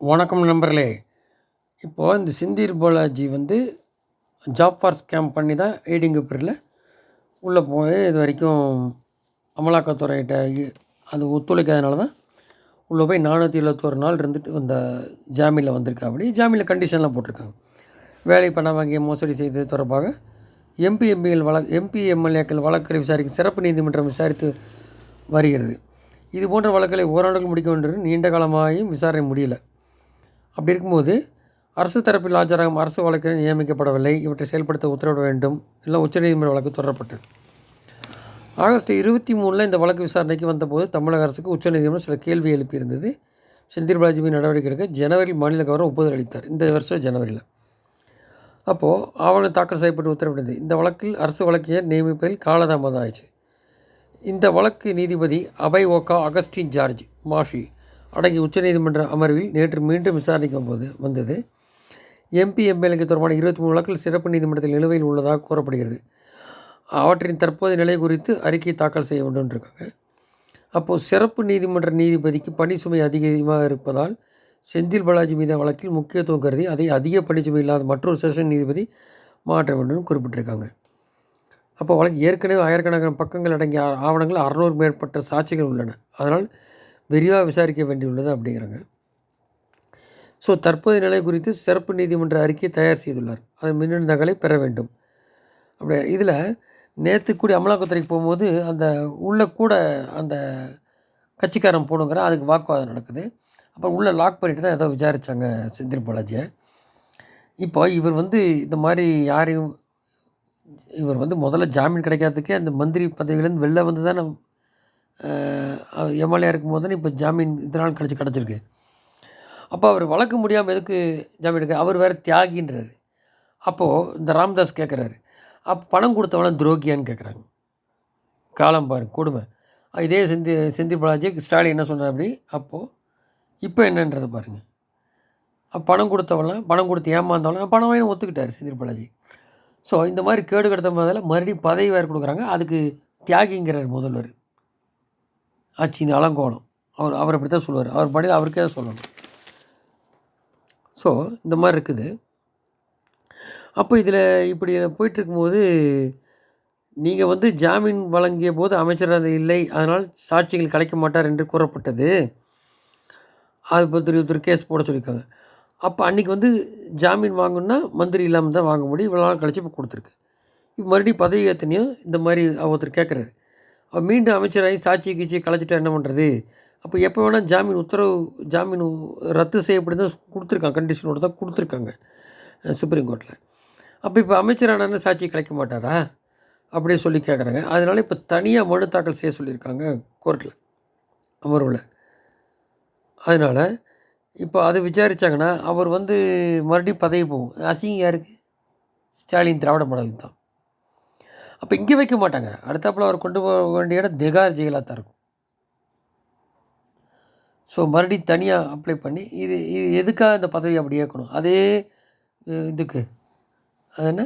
வணக்கம் நண்பர்களே. இப்போது இந்த சிந்தீர் பாலாஜி வந்து ஜாப் ஃபார் ஸ்கேம் பண்ணி தான் எய்டிங் பேரில் உள்ளே போய் இது வரைக்கும் அமலாக்கத்துறையிட்ட அது ஒத்துழைக்காதனால தான் உள்ளே போய் நானூற்றி எழுபத்தோரு நாள் இருந்துட்டு வந்த ஜாமீனில் வந்திருக்கா அப்படி ஜாமீனில் கண்டிஷன்லாம் போட்டிருக்காங்க. வேலை பண வாங்கி மோசடி செய்தது தொடர்பாக எம்பி எம்பிகள் வழக்கு எம்பி எம்எல்ஏக்கள் வழக்குகளை விசாரிக்க சிறப்பு நீதிமன்றம் விசாரித்து வருகிறது. இது போன்ற வழக்குகளை ஓராண்டுகள் முடிக்க வேண்டும் நீண்ட காலமாகியும் விசாரணை முடியல. அப்படி இருக்கும்போது அரசு தரப்பில் ஆஜராகும் அரசு வழக்கில் நியமிக்கப்படவில்லை. இவற்றை செயல்படுத்த உத்தரவிட வேண்டும். இல்லை உச்சநீதிமன்ற வழக்கு தொடரப்பட்டது. ஆகஸ்ட் இருபத்தி மூணில் இந்த வழக்கு விசாரணைக்கு வந்தபோது தமிழக அரசுக்கு உச்சநீதிமன்றம் சில கேள்வி எழுப்பியிருந்தது. செந்தில் பாலாஜி மீது நடவடிக்கை எடுக்க ஜனவரியில் மாநில கவர்னர் ஒப்புதல் அளித்தார். இந்த வருஷம் ஜனவரியில். அப்போது ஆவணம் தாக்கல் செய்யப்பட்டு உத்தரவிட்டது. இந்த வழக்கில் அரசு வழக்கறிஞர் நியமிப்பதில் காலதாமதம் ஆயிடுச்சு. இந்த வழக்கு நீதிபதி அபய் ஓகா அகஸ்டின் ஜார்ஜ் மாஷி அடங்கிய உச்சநீதிமன்ற அமர்வில் நேற்று மீண்டும் விசாரணைக்கு போது வந்தது. எம்பி எம்எல்ஏக்கு தொடர்பான இருபத்தி மூணு வழக்கில் சிறப்பு நீதிமன்றத்தில் நிலுவையில் உள்ளதாக கூறப்படுகிறது. அவற்றின் தற்போதைய நிலை குறித்து அறிக்கை தாக்கல் செய்ய வேண்டும் இருக்காங்க அப்போது சிறப்பு நீதிமன்ற நீதிபதிக்கு பணி சுமை அதிகமாக இருப்பதால் செந்தில் பாலாஜி மீத வழக்கில் முக்கியத்துவம் கருதி அதை அதிக பணி சுமை இல்லாத மற்றொரு செஷன் நீதிபதி மாற்ற வேண்டும் குறிப்பிட்டிருக்காங்க. அப்போ வழக்கு ஏற்கனவே ஆயிரக்கணக்கான பக்கங்கள் அடங்கிய ஆவணங்கள் அறநூறு மேற்பட்ட சாட்சிகள் உள்ளன. அதனால் விரிவாக விசாரிக்க வேண்டியுள்ளது அப்படிங்கிறாங்க. ஸோ தற்போதைய நிலை குறித்து சிறப்பு நீதிமன்ற அறிக்கை தயார் செய்துள்ளார். அதன் மின்னணு நகலை பெற வேண்டும். அப்படி இதில் நேற்று கூடி அமலாக்கத்துறைக்கு போகும்போது அந்த உள்ளே கூட அந்த கட்சிக்காரன் போகணுங்கிற அதுக்கு வாக்குவாதம் நடக்குது. அப்புறம் உள்ளே லாக் பண்ணிட்டு தான் ஏதோ விசாரித்தாங்க செந்தில் பாலாஜியை. இப்போ இவர் வந்து இந்த மாதிரி யாரையும் இவர் வந்து முதல்ல ஜாமீன் கிடைக்காததுக்கே அந்த மந்திரி பதவியிலேருந்து வெளில வந்து தான் எம்எல்ஏ இருக்கும்போது தானே இப்போ ஜாமீன் இத்தனை நாள் கழிச்சு கிடச்சிருக்கு. அப்போ அவர் வளர்க்க முடியாமல் எதுக்கு ஜாமீன் எடுக்க அவர் வேறு தியாகின்றார். அப்போது இந்த ராம்தாஸ் கேட்குறாரு அப்போ பணம் கொடுத்தவன துரோகியான்னு கேட்குறாங்க காலம் பாரு கொடுமை. இதே செந்தி செந்தி பாலாஜி ஸ்டாலின் என்ன சொன்னார் அப்படி? அப்போது இப்போ என்னன்றதை பாருங்கள் பணம் கொடுத்தவன்லாம் பணம் கொடுத்து ஏமாந்தவன்லாம் பணம் வாங்கி ஒத்துக்கிட்டார் செந்தில் பாலாஜி. ஸோ இந்த மாதிரி கேடு கெடுத்த முதல்ல மறுபடியும் பதவி வேறு கொடுக்குறாங்க. அதுக்கு தியாகிங்கிறார் முதல்வர். ஆட்சியின் அலங்கோணம் அவர் அவர் அப்படி தான் சொல்லுவார். அவர் படி அவருக்கே தான் சொல்லணும். ஸோ இந்த மாதிரி இருக்குது. அப்போ இதில் இப்படி போயிட்டுருக்கும்போது நீங்கள் வந்து ஜாமீன் வழங்கிய போது அமைச்சர் அது இல்லை அதனால் சாட்சிகள் கலைக்க மாட்டார் என்று கூறப்பட்டது. அது பற்றி ஒருத்தர் கேஸ் போட சொல்லியிருக்காங்க. அப்போ அன்றைக்கி வந்து ஜாமீன் வாங்கணுன்னா மந்திரி இல்லாமல் தான் வாங்க முடியும். இவ்வளோ நாள் கழிச்சு இப்போ கொடுத்துருக்கு. இப்போ மறுபடியும் பதவி ஏற்றினையும் இந்த மாதிரி ஒருத்தர் கேட்குறாரு அவர் மீண்டும் அமைச்சராகி சாட்சி கீச்சி கலைச்சிட்டா என்ன பண்ணுறது அப்போ எப்போ வேணால் ஜாமீன் உத்தரவு ஜாமீன் ரத்து செய்யப்படுது தான் கொடுத்துருக்காங்க. கண்டிஷனோடு தான் கொடுத்துருக்காங்க சுப்ரீம் கோர்ட்டில் அப்போ இப்போ அமைச்சரான சாட்சி கலைக்க மாட்டாரா? அப்படியே சொல்லி கேட்குறாங்க. அதனால் இப்போ தனியாக மனு தாக்கல் செய்ய சொல்லியிருக்காங்க கோர்ட்டில் அமர்வில். அதனால் இப்போ அதை விசாரித்தாங்கன்னா அவர் வந்து மறுபடியும் பதவி போகும். அசிங்கம் யாருக்கு? ஸ்டாலின் திராவிட மாடல் தான். அப்போ இங்கே வைக்க மாட்டாங்க. அடுத்தாப்புல அவர் கொண்டு போக வேண்டிய இடம் திகார் ஜெயிலாக தான் இருக்கும். ஸோ மறுபடியும் தனியாக அப்ளை பண்ணி இது இது எதுக்காக இந்த பதவி அப்படி ஏற்கணும்? அதே இதுக்கு. அது என்ன?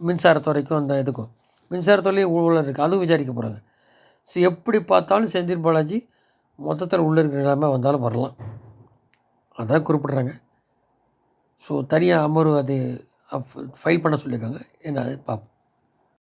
மின்சாரத்துறைக்கும் அந்த இதுக்கும். மின்சாரத்துறையும் ஊழல் இருக்குது அதுவும் விசாரிக்க போகிறாங்க ஸோ எப்படி பார்த்தாலும் செந்தில் பாலாஜி மொத்தத்தில் உள்ளே இருக்கிற நிலைமை வந்தாலும் வரலாம். அதான் குறிப்பிட்றாங்க. ஸோ தனியாக அமர்வு அது ஃபைல் பண்ண சொல்லியிருக்காங்க. என்ன அது பார்ப்போம்